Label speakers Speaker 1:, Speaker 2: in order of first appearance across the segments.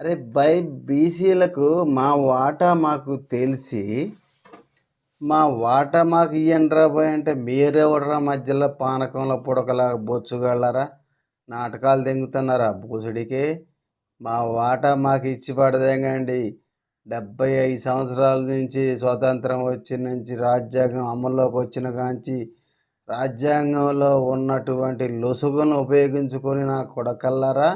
Speaker 1: అరే బై బీసీలకు మా వాటా మాకు తెలిసి మా వాటా మాకు ఇయ్యండిరా బాయ్ అంటే మీరెవడరా మధ్యలో పానకంలో పుడకలాగా బొచ్చుగలరా నాటకాలు దెంగుతున్నారా బూసుడికి మా వాటా మాకు ఇచ్చి పడదేంగండి. డెబ్బై ఐదు సంవత్సరాల నుంచి స్వతంత్రం వచ్చిన నుంచి రాజ్యాంగం అమల్లోకి వచ్చిన కాంచి రాజ్యాంగంలో ఉన్నటువంటి లొసుగును ఉపయోగించుకొని నా కొడకల్లారా?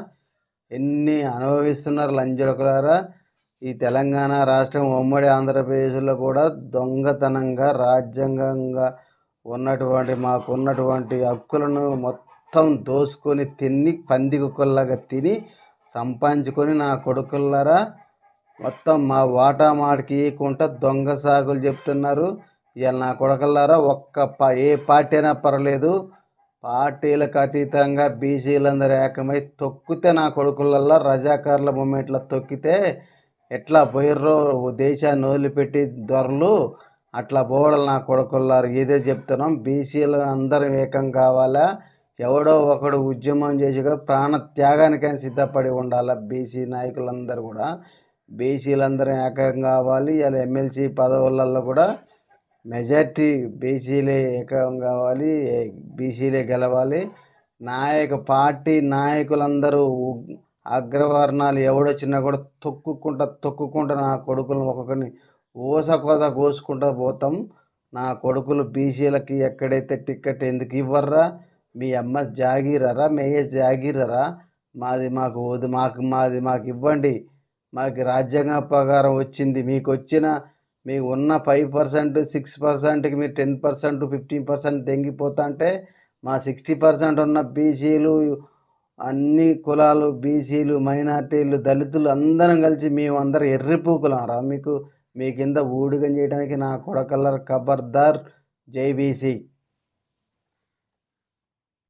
Speaker 1: ఎన్ని అనుభవిస్తున్నారు లంజలకులారా? ఈ తెలంగాణ రాష్ట్రం ఉమ్మడి ఆంధ్రప్రదేశ్లో కూడా దొంగతనంగా రాజ్యాంగంగా ఉన్నటువంటి మాకున్నటువంటి హక్కులను మొత్తం దోసుకొని తిని పంది కుక్కల్లాగా తిని సంపాదించుకొని నా కొడుకుల్లారా మొత్తం మా వాటా మాటకి ఇవ్వకుండా దొంగ సాగులు చెప్తున్నారు. ఇవాళ నా కొడుకుల్లారా ఒక్క ప ఏ పార్టీ అయినా పర్వాలేదు. పార్టీలకు అతీతంగా బీసీలందరూ ఏకమై తొక్కితే నా కొడుకులల్లో రజాకారుల మూమెంట్లో తొక్కితే ఎట్లా పోయిర్రో దేశాన్ని వదిలిపెట్టి దొరలు అట్లా పోవడం నా కొడుకుల్లారు. ఇదే చెప్తున్నాం. బీసీలు అందరం ఏకం కావాలా? ఎవడో ఒకడు ఉద్యమం చేసి ప్రాణ త్యాగానికైనా సిద్ధపడి ఉండాలి? బీసీ నాయకులందరూ కూడా. బీసీలందరం ఏకం కావాలి. ఇలా ఎమ్మెల్సీ పదవులలో కూడా మెజార్టీ బీసీలే ఏకం కావాలి బీసీలే గెలవాలి. నాయక పార్టీ నాయకులందరూ అగ్రవర్ణాలు ఎవడొచ్చినా కూడా తొక్కుకుంటా తొక్కుకుంటా నా కొడుకులను ఒక్కొక్కరిని ఊసకోత కోసుకుంటా పోతాం. నా కొడుకులు బీసీలకి ఎక్కడైతే టిక్కెట్ ఎందుకు ఇవ్వర్రా? మీ అమ్మ జాగీరరా? మేయే జాగీరరా? మాది మాకు వద్దు మాకు మాది మాకు ఇవ్వండి. మాకు రాజ్యాంగ ప్రకారం వచ్చింది మీకు వచ్చిన మీకు ఉన్న ఫైవ్ పర్సెంట్ సిక్స్ పర్సెంట్కి మీరు టెన్ పర్సెంట్ ఫిఫ్టీన్ పర్సెంట్ తెంగిపోతా అంటే మా సిక్స్టీ పర్సెంట్ ఉన్న బీసీలు అన్ని కులాలు బీసీలు మైనార్టీలు దళితులు అందరం కలిసి మేము అందరం ఎర్రిపూకులం మీకు మీ కింద ఊడిగం చేయడానికి నా కొడకల్లర్ ఖబర్దార్ జై బీసీ.